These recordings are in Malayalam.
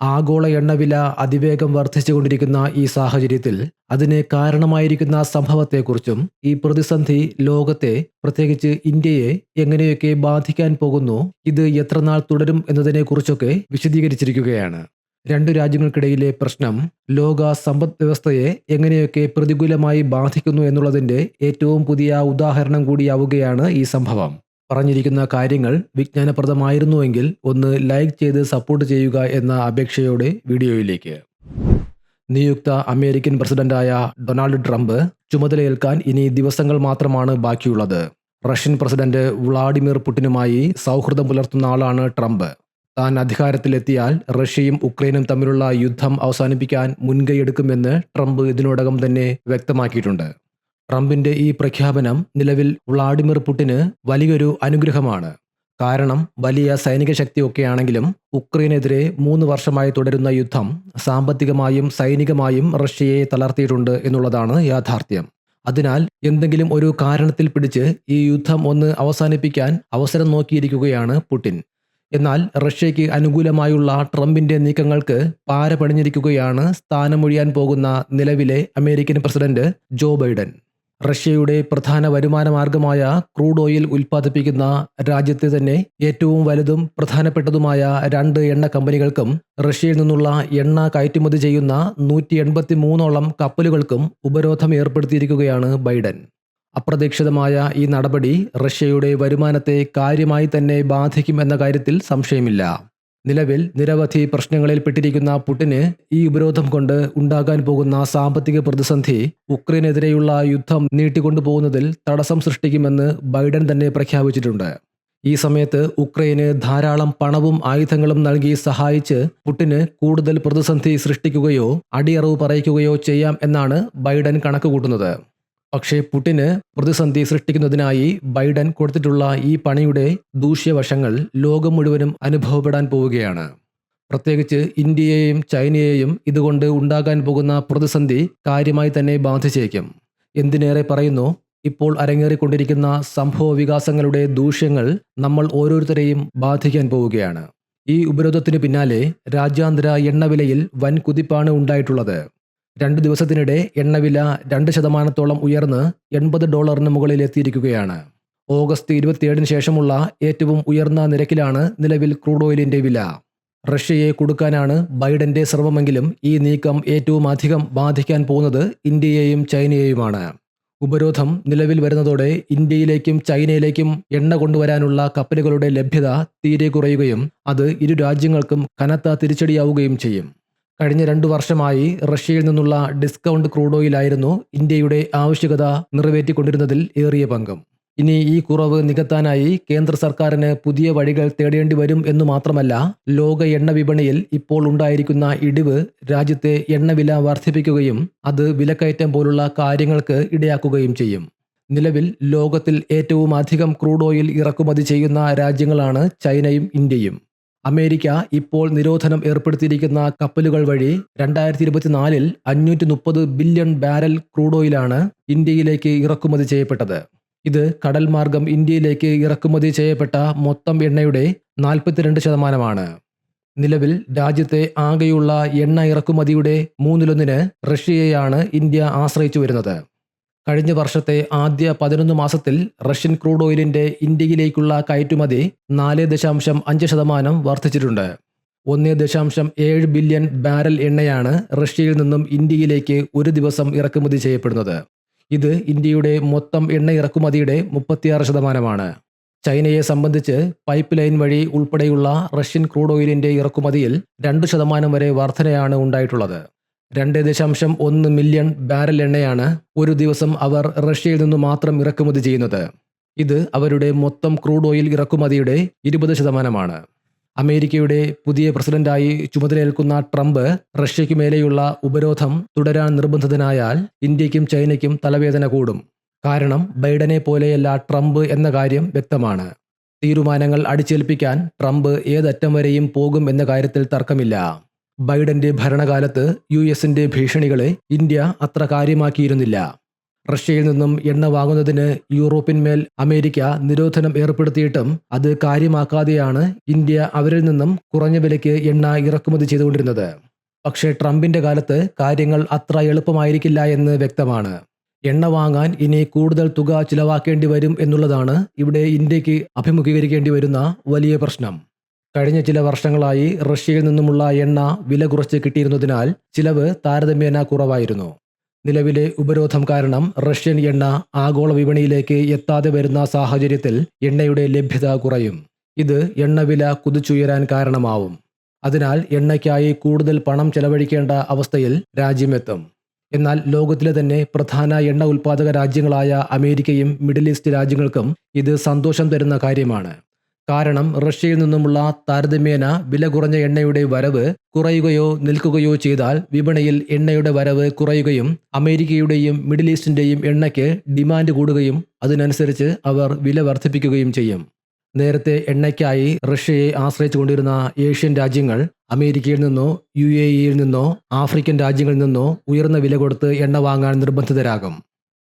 ആഗോള എണ്ണവില അതിവേഗം വർദ്ധിച്ചുകൊണ്ടിരിക്കുന്ന ഈ സാഹചര്യത്തിൽ അതിന് കാരണമായിരിക്കുന്ന സംഭവത്തെക്കുറിച്ചും ഈ പ്രതിസന്ധി ലോകത്തെ പ്രത്യേകിച്ച് ഇന്ത്യയെ എങ്ങനെയൊക്കെ ബാധിക്കാൻ പോകുന്നു ഇത് എത്രനാൾ തുടരും എന്നതിനെക്കുറിച്ചൊക്കെ വിശദീകരിച്ചിരിക്കുകയാണ്. രണ്ടു രാജ്യങ്ങൾക്കിടയിലെ പ്രശ്നം ലോക സമ്പദ് വ്യവസ്ഥയെ എങ്ങനെയൊക്കെ പ്രതികൂലമായി ബാധിക്കുന്നു എന്നുള്ളതിന്റെ ഏറ്റവും പുതിയ ഉദാഹരണം കൂടിയാവുകയാണ് ഈ സംഭവം. പറഞ്ഞിരിക്കുന്ന കാര്യങ്ങൾ വിജ്ഞാനപ്രദമായിരുന്നുവെങ്കിൽ ഒന്ന് ലൈക്ക് ചെയ്ത് സപ്പോർട്ട് ചെയ്യുക എന്ന അപേക്ഷയോടെ വീഡിയോയിലേക്ക്. നിയുക്ത അമേരിക്കൻ പ്രസിഡന്റായ ഡൊണാൾഡ് ട്രംപ് ചുമതലയേൽക്കാൻ ഇനി ദിവസങ്ങൾ മാത്രമാണ് ബാക്കിയുള്ളത്. റഷ്യൻ പ്രസിഡന്റ് വ്ളാഡിമിർ പുടിനുമായി സൗഹൃദം പുലർത്തുന്ന ആളാണ് ട്രംപ്. താൻ അധികാരത്തിലെത്തിയാൽ റഷ്യയും ഉക്രൈനും തമ്മിലുള്ള യുദ്ധം അവസാനിപ്പിക്കാൻ മുൻകൈയെടുക്കുമെന്ന് ട്രംപ് ഇതിനോടകം തന്നെ വ്യക്തമാക്കിയിട്ടുണ്ട്. ട്രംപിന്റെ ഈ പ്രഖ്യാപനം നിലവിൽ വ്ളാഡിമിർ പുടിന് വലിയൊരു അനുഗ്രഹമാണ്. കാരണം വലിയ സൈനിക ശക്തിയൊക്കെയാണെങ്കിലും ഉക്രൈനെതിരെ മൂന്ന് വർഷമായി തുടരുന്ന യുദ്ധം സാമ്പത്തികമായും സൈനികമായും റഷ്യയെ തളർത്തിയിട്ടുണ്ട് എന്നുള്ളതാണ് യാഥാർത്ഥ്യം. അതിനാൽ എന്തെങ്കിലും ഒരു കാരണത്തിൽ പിടിച്ച് ഈ യുദ്ധം ഒന്ന് അവസാനിപ്പിക്കാൻ അവസരം നോക്കിയിരിക്കുകയാണ് പുടിൻ. എന്നാൽ റഷ്യയ്ക്ക് അനുകൂലമായുള്ള ട്രംപിന്റെ നീക്കങ്ങൾക്ക് പാര പണിഞ്ഞിരിക്കുകയാണ് സ്ഥാനമൊഴിയാൻ പോകുന്ന നിലവിലെ അമേരിക്കൻ പ്രസിഡന്റ് ജോ ബൈഡൻ. റഷ്യയുടെ പ്രധാന വരുമാന മാർഗമായ ക്രൂഡ് ഓയിൽ ഉൽപ്പാദിപ്പിക്കുന്ന രാജ്യത്തെ തന്നെ ഏറ്റവും വലുതും പ്രധാനപ്പെട്ടതുമായ രണ്ട് എണ്ണ കമ്പനികൾക്കും റഷ്യയിൽ നിന്നുള്ള എണ്ണ കയറ്റുമതി ചെയ്യുന്ന നൂറ്റി എൺപത്തി മൂന്നോളം കപ്പലുകൾക്കും ഉപരോധം ഏർപ്പെടുത്തിയിരിക്കുകയാണ് ബൈഡൻ. അപ്രതീക്ഷിതമായ ഈ നടപടി റഷ്യയുടെ വരുമാനത്തെ കാര്യമായി തന്നെ ബാധിക്കും എന്ന കാര്യത്തിൽ സംശയമില്ല. നിലവിൽ നിരവധി പ്രശ്നങ്ങളിൽ പെട്ടിരിക്കുന്ന പുടിന് ഈ ഉപരോധം കൊണ്ട് ഉണ്ടാകാൻ പോകുന്ന സാമ്പത്തിക പ്രതിസന്ധി ഉക്രൈനെതിരെയുള്ള യുദ്ധം നീട്ടിക്കൊണ്ടുപോകുന്നതിൽ തടസ്സം സൃഷ്ടിക്കുമെന്ന് ബൈഡൻ തന്നെ പ്രഖ്യാപിച്ചിട്ടുണ്ട്. ഈ സമയത്ത് ഉക്രൈന് ധാരാളം പണവും ആയുധങ്ങളും നൽകി സഹായിച്ച് പുടിന് കൂടുതൽ പ്രതിസന്ധി സൃഷ്ടിക്കുകയോ അടിയറവ് പറയിക്കുകയോ ചെയ്യാം എന്നാണ് ബൈഡൻ കണക്കുകൂട്ടുന്നത്. പക്ഷേ പുടിന് പ്രതിസന്ധി സൃഷ്ടിക്കുന്നതിനായി ബൈഡൻ കൊടുത്തിട്ടുള്ള ഈ പണിയുടെ ദൂഷ്യവശങ്ങൾ ലോകം മുഴുവനും അനുഭവപ്പെടാൻ പോവുകയാണ്. പ്രത്യേകിച്ച് ഇന്ത്യയെയും ചൈനയെയും ഇതുകൊണ്ട് ഉണ്ടാകാൻ പോകുന്ന പ്രതിസന്ധി കാര്യമായി തന്നെ ബാധിച്ചേക്കും. എന്തിനേറെ പറയുന്നു? ഇപ്പോൾ അരങ്ങേറിക്കൊണ്ടിരിക്കുന്ന സംഭവ വികാസങ്ങളുടെ ദൂഷ്യങ്ങൾ നമ്മൾ ഓരോരുത്തരെയും ബാധിക്കാൻ പോവുകയാണ്. ഈ ഉപരോധത്തിന് പിന്നാലെ രാജ്യാന്തര എണ്ണവിലയിൽ വൻ കുതിപ്പാണ് ഉണ്ടായിട്ടുള്ളത്. രണ്ട് ദിവസത്തിനിടെ എണ്ണവില രണ്ട് ശതമാനത്തോളം ഉയർന്ന് എൺപത് ഡോളറിന് മുകളിൽ എത്തിയിരിക്കുകയാണ്. ഓഗസ്റ്റ് ഇരുപത്തിയേഴിന് ശേഷമുള്ള ഏറ്റവും ഉയർന്ന നിരക്കിലാണ് നിലവിൽ ക്രൂഡ് ഓയിലിന്റെ വില. റഷ്യയെ കൊടുക്കാനാണ് ബൈഡന്റെ ശ്രമമെങ്കിലും ഈ നീക്കം ഏറ്റവും അധികം ബാധിക്കാൻ പോകുന്നത് ഇന്ത്യയെയും ചൈനയെയുമാണ്. ഉപരോധം നിലവിൽ വരുന്നതോടെ ഇന്ത്യയിലേക്കും ചൈനയിലേക്കും എണ്ണ കൊണ്ടുവരാനുള്ള കപ്പലുകളുടെ ലഭ്യത തീരെ കുറയുകയും അത് ഇരു രാജ്യങ്ങൾക്കും കനത്ത തിരിച്ചടിയാവുകയും ചെയ്യും. കഴിഞ്ഞ രണ്ടു വർഷമായി റഷ്യയിൽ നിന്നുള്ള ഡിസ്കൗണ്ട് ക്രൂഡ് ഓയിലായിരുന്നു ഇന്ത്യയുടെ ആവശ്യകത നിറവേറ്റിക്കൊണ്ടിരുന്നതിൽ ഏറിയ പങ്കും. ഇനി ഈ കുറവ് നികത്താനായി കേന്ദ്ര സർക്കാരിന് പുതിയ വഴികൾ തേടേണ്ടി വരും എന്നു മാത്രമല്ല ലോക എണ്ണ വിപണിയിൽ ഇപ്പോൾ ഉണ്ടായിരിക്കുന്ന ഇടിവ് രാജ്യത്തെ എണ്ണവില വർദ്ധിപ്പിക്കുകയും അത് വിലക്കയറ്റം പോലുള്ള കാര്യങ്ങൾക്ക് ഇടയാക്കുകയും ചെയ്യും. നിലവിൽ ലോകത്തിൽ ഏറ്റവും അധികം ക്രൂഡ് ഓയിൽ ഇറക്കുമതി ചെയ്യുന്ന രാജ്യങ്ങളാണ് ചൈനയും ഇന്ത്യയും. അമേരിക്ക ഇപ്പോൾ നിരോധനം ഏർപ്പെടുത്തിയിരിക്കുന്ന കപ്പലുകൾ വഴി രണ്ടായിരത്തി ഇരുപത്തിനാലിൽ അഞ്ഞൂറ്റി മുപ്പത് ബില്യൺ ബാരൽ ക്രൂഡ് ഓയിലാണ് ഇന്ത്യയിലേക്ക് ഇറക്കുമതി ചെയ്യപ്പെട്ടത്. ഇത് കടൽ മാർഗം ഇന്ത്യയിലേക്ക് ഇറക്കുമതി ചെയ്യപ്പെട്ട മൊത്തം എണ്ണയുടെ നാൽപ്പത്തിരണ്ട് ശതമാനമാണ്. നിലവിൽ രാജ്യത്തെ ആകെയുള്ള എണ്ണ ഇറക്കുമതിയുടെ മൂന്നിലൊന്നിന് റഷ്യയെയാണ് ഇന്ത്യ ആശ്രയിച്ചു വരുന്നത്. കഴിഞ്ഞ വർഷത്തെ ആദ്യ പതിനൊന്ന് മാസത്തിൽ റഷ്യൻ ക്രൂഡ് ഓയിലിന്റെ ഇന്ത്യയിലേക്കുള്ള കയറ്റുമതി നാല് ദശാംശം അഞ്ച് ശതമാനം വർദ്ധിച്ചിട്ടുണ്ട്. ഒന്ന് ദശാംശം ഏഴ് ബില്യൺ ബാരൽ എണ്ണയാണ് റഷ്യയിൽ നിന്നും ഇന്ത്യയിലേക്ക് ഒരു ദിവസം ഇറക്കുമതി ചെയ്യപ്പെടുന്നത്. ഇത് ഇന്ത്യയുടെ മൊത്തം എണ്ണ ഇറക്കുമതിയുടെ മുപ്പത്തിയാറ് ശതമാനമാണ്. ചൈനയെ സംബന്ധിച്ച് പൈപ്പ് ലൈൻ വഴി ഉൾപ്പെടെയുള്ള റഷ്യൻ ക്രൂഡ് ഓയിലിന്റെ ഇറക്കുമതിയിൽ രണ്ട് ശതമാനം വരെ വർധനയാണ് ഉണ്ടായിട്ടുള്ളത്. രണ്ട് ദശാംശം ഒന്ന് മില്യൺ ബാരൽ എണ്ണയാണ് ഒരു ദിവസം അവർ റഷ്യയിൽ നിന്നു മാത്രം ഇറക്കുമതി ചെയ്യുന്നത്. ഇത് അവരുടെ മൊത്തം ക്രൂഡ് ഓയിൽ ഇറക്കുമതിയുടെ ഇരുപത് ശതമാനമാണ്. അമേരിക്കയുടെ പുതിയ പ്രസിഡന്റായി ചുമതലയേൽക്കുന്ന ട്രംപ് റഷ്യയ്ക്ക് മേലെയുള്ള ഉപരോധം തുടരാൻ നിർബന്ധിതനായാൽ ഇന്ത്യക്കും ചൈനയ്ക്കും തലവേദന കൂടും. കാരണം ബൈഡനെ പോലെയല്ല ട്രംപ് എന്ന കാര്യം വ്യക്തമാണ്. തീരുമാനങ്ങൾ അടിച്ചേൽപ്പിക്കാൻ ട്രംപ് ഏതറ്റം വരെയും പോകും എന്ന കാര്യത്തിൽ തർക്കമില്ല. ബൈഡന്റെ ഭരണകാലത്ത് യു എസിന്റെ ഭീഷണികളെ ഇന്ത്യ അത്ര കാര്യമാക്കിയിരുന്നില്ല. റഷ്യയിൽ നിന്നും എണ്ണ വാങ്ങുന്നതിന് യൂറോപ്പിന്മേൽ അമേരിക്ക നിരോധനം ഏർപ്പെടുത്തിയിട്ടും അത് കാര്യമാക്കാതെയാണ് ഇന്ത്യ അവരിൽ നിന്നും കുറഞ്ഞ വിലയ്ക്ക് എണ്ണ ഇറക്കുമതി ചെയ്തുകൊണ്ടിരുന്നത്. പക്ഷേ ട്രംപിന്റെ കാലത്ത് കാര്യങ്ങൾ അത്ര എളുപ്പമായിരിക്കില്ല എന്ന് വ്യക്തമാണ്. എണ്ണ വാങ്ങാൻ ഇനി കൂടുതൽ തുക ചിലവാക്കേണ്ടി വരും എന്നുള്ളതാണ് ഇവിടെ ഇന്ത്യയ്ക്ക് അഭിമുഖീകരിക്കേണ്ടി വരുന്ന വലിയ പ്രശ്നം. കഴിഞ്ഞ ചില വർഷങ്ങളായി റഷ്യയിൽ നിന്നുമുള്ള എണ്ണ വില കുറച്ച് കിട്ടിയിരുന്നതിനാൽ ചിലവ് താരതമ്യേന കുറവായിരുന്നു. നിലവിലെ ഉപരോധം കാരണം റഷ്യൻ എണ്ണ ആഗോള വിപണിയിലേക്ക് എത്താതെ വരുന്ന സാഹചര്യത്തിൽ എണ്ണയുടെ ലഭ്യത കുറയും. ഇത് എണ്ണവില കുതിച്ചുയരാൻ കാരണമാവും. അതിനാൽ എണ്ണയ്ക്കായി കൂടുതൽ പണം ചെലവഴിക്കേണ്ട അവസ്ഥയിൽ രാജ്യമെത്തും. എന്നാൽ ലോകത്തിലെ തന്നെ പ്രധാന എണ്ണ ഉൽപ്പാദക രാജ്യങ്ങളായ അമേരിക്കയും മിഡിൽ ഈസ്റ്റ് രാജ്യങ്ങൾക്കും ഇത് സന്തോഷം തരുന്ന കാര്യമാണ്. കാരണം റഷ്യയിൽ നിന്നുമുള്ള താരതമ്യേന വില കുറഞ്ഞ എണ്ണയുടെ വരവ് കുറയുകയോ നിൽക്കുകയോ ചെയ്താൽ വിപണിയിൽ എണ്ണയുടെ വരവ് കുറയുകയും അമേരിക്കയുടെയും മിഡിൽ ഈസ്റ്റിന്റെയും എണ്ണയ്ക്ക് ഡിമാൻഡ് കൂടുകയും അതിനനുസരിച്ച് അവർ വില വർദ്ധിപ്പിക്കുകയും ചെയ്യും. നേരത്തെ എണ്ണയ്ക്കായി റഷ്യയെ ആശ്രയിച്ചുകൊണ്ടിരുന്ന ഏഷ്യൻ രാജ്യങ്ങൾ അമേരിക്കയിൽ നിന്നോ യു നിന്നോ ആഫ്രിക്കൻ രാജ്യങ്ങളിൽ നിന്നോ ഉയർന്ന വില കൊടുത്ത് എണ്ണ വാങ്ങാൻ നിർബന്ധിതരാകും.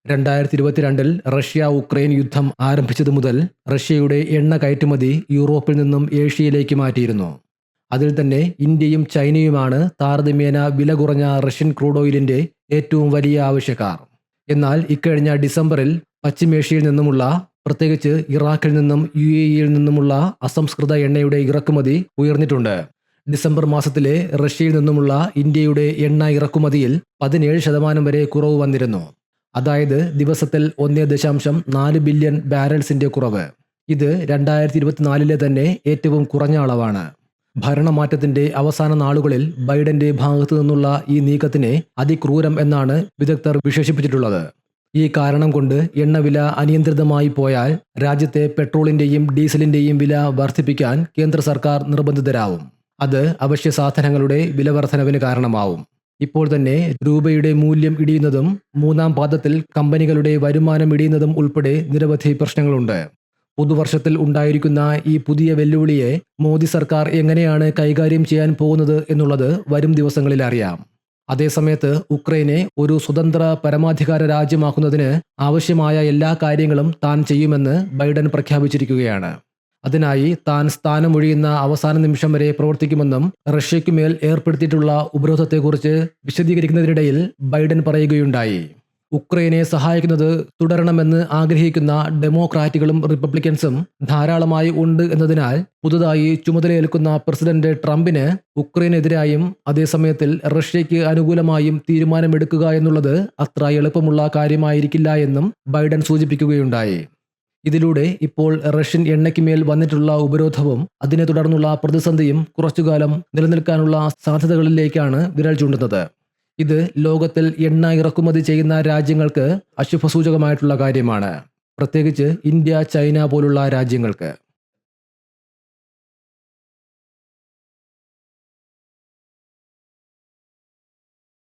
രണ്ടായിരത്തി ഇരുപത്തിരണ്ടിൽ റഷ്യ ഉക്രൈൻ യുദ്ധം ആരംഭിച്ചതു മുതൽ റഷ്യയുടെ എണ്ണ കയറ്റുമതി യൂറോപ്പിൽ നിന്നും ഏഷ്യയിലേക്ക് മാറ്റിയിരുന്നു. അതിൽ തന്നെ ഇന്ത്യയും ചൈനയുമാണ് താരതമ്യേന വില കുറഞ്ഞ റഷ്യൻ ക്രൂഡ് ഓയിലിന്റെ ഏറ്റവും വലിയ ആവശ്യക്കാർ. എന്നാൽ ഇക്കഴിഞ്ഞ ഡിസംബറിൽ പശ്ചിമേഷ്യയിൽ നിന്നുമുള്ള പ്രത്യേകിച്ച് ഇറാഖിൽ നിന്നും യു എ ഇയിൽ നിന്നുമുള്ള അസംസ്കൃത എണ്ണയുടെ ഇറക്കുമതി ഉയർന്നിട്ടുണ്ട്. ഡിസംബർ മാസത്തിലെ റഷ്യയിൽ നിന്നുമുള്ള ഇന്ത്യയുടെ എണ്ണ ഇറക്കുമതിയിൽ പതിനേഴ് ശതമാനം വരെ കുറവ് വന്നിരുന്നു. അതായത് ദിവസത്തിൽ ഒന്നേ ദശാംശം നാല് ബില്യൺ ബാരൽസിന്റെ കുറവ്. ഇത് രണ്ടായിരത്തി ഇരുപത്തിനാലിലെ തന്നെ ഏറ്റവും കുറഞ്ഞ അളവാണ്. ഭരണമാറ്റത്തിന്റെ അവസാന നാളുകളിൽ ബൈഡന്റെ ഭാഗത്തു നിന്നുള്ള ഈ നീക്കത്തിനെ അതിക്രൂരം എന്നാണ് വിദഗ്ധർ വിശേഷിപ്പിച്ചിട്ടുള്ളത്. ഈ കാരണം കൊണ്ട് എണ്ണവില അനിയന്ത്രിതമായി പോയാൽ രാജ്യത്തെ പെട്രോളിന്റെയും ഡീസലിന്റെയും വില വർദ്ധിപ്പിക്കാൻ കേന്ദ്ര സർക്കാർ നിർബന്ധിതരാവും. അത് അവശ്യ സാധനങ്ങളുടെ വില വർധനവിന് കാരണമാവും. ഇപ്പോൾ തന്നെ രൂപയുടെ മൂല്യം ഇടിയുന്നതും മൂന്നാം പാദത്തിൽ കമ്പനികളുടെ വരുമാനം ഇടിയുന്നതും ഉൾപ്പെടെ നിരവധി പ്രശ്നങ്ങളുണ്ട്. പുതുവർഷത്തിൽ ഉണ്ടായിരിക്കുന്ന ഈ പുതിയ വെല്ലുവിളിയെ മോദി സർക്കാർ എങ്ങനെയാണ് കൈകാര്യം ചെയ്യാൻ പോകുന്നത് എന്നുള്ളത് വരും ദിവസങ്ങളിൽ അറിയാം. അതേസമയത്ത് ഉക്രൈനെ ഒരു സ്വതന്ത്ര പരമാധികാര രാജ്യമാക്കുന്നതിന് ആവശ്യമായ എല്ലാ കാര്യങ്ങളും താൻ ചെയ്യുമെന്ന് ബൈഡൻ പ്രഖ്യാപിച്ചിരിക്കുകയാണ്. അതിനായി താൻ സ്ഥാനമൊഴിയുന്ന അവസാന നിമിഷം വരെ പ്രവർത്തിക്കുമെന്നും റഷ്യയ്ക്കുമേൽ ഏർപ്പെടുത്തിയിട്ടുള്ള ഉപരോധത്തെക്കുറിച്ച് വിശദീകരിക്കുന്നതിനിടയിൽ ബൈഡൻ പറയുകയുണ്ടായി. ഉക്രൈനെ സഹായിക്കുന്നത് തുടരണമെന്ന് ആഗ്രഹിക്കുന്ന ഡെമോക്രാറ്റുകളും റിപ്പബ്ലിക്കൻസും ധാരാളമായി ഉണ്ട് എന്നതിനാൽ പുതുതായി ചുമതലയേൽക്കുന്ന പ്രസിഡന്റ് ട്രംപിന് ഉക്രൈനെതിരായും അതേസമയത്തിൽ റഷ്യയ്ക്ക് അനുകൂലമായും തീരുമാനമെടുക്കുക എന്നുള്ളത് അത്ര എളുപ്പമുള്ള കാര്യമായിരിക്കില്ല എന്നും ബൈഡൻ സൂചിപ്പിക്കുകയുണ്ടായി. ഇതിലൂടെ ഇപ്പോൾ റഷ്യൻ എണ്ണയ്ക്ക് മേൽ വന്നിട്ടുള്ള ഉപരോധവും അതിനെ തുടർന്നുള്ള പ്രതിസന്ധിയും കുറച്ചുകാലം നിലനിൽക്കാനുള്ള സാധ്യതകളിലേക്കാണ് വിരൽ ചൂണ്ടുന്നത്. ഇത് ലോകത്തിൽ എണ്ണ ഇറക്കുമതി ചെയ്യുന്ന രാജ്യങ്ങൾക്ക് അശുഭസൂചകമായിട്ടുള്ള കാര്യമാണ്. പ്രത്യേകിച്ച് ഇന്ത്യ ചൈന പോലുള്ള രാജ്യങ്ങൾക്ക്.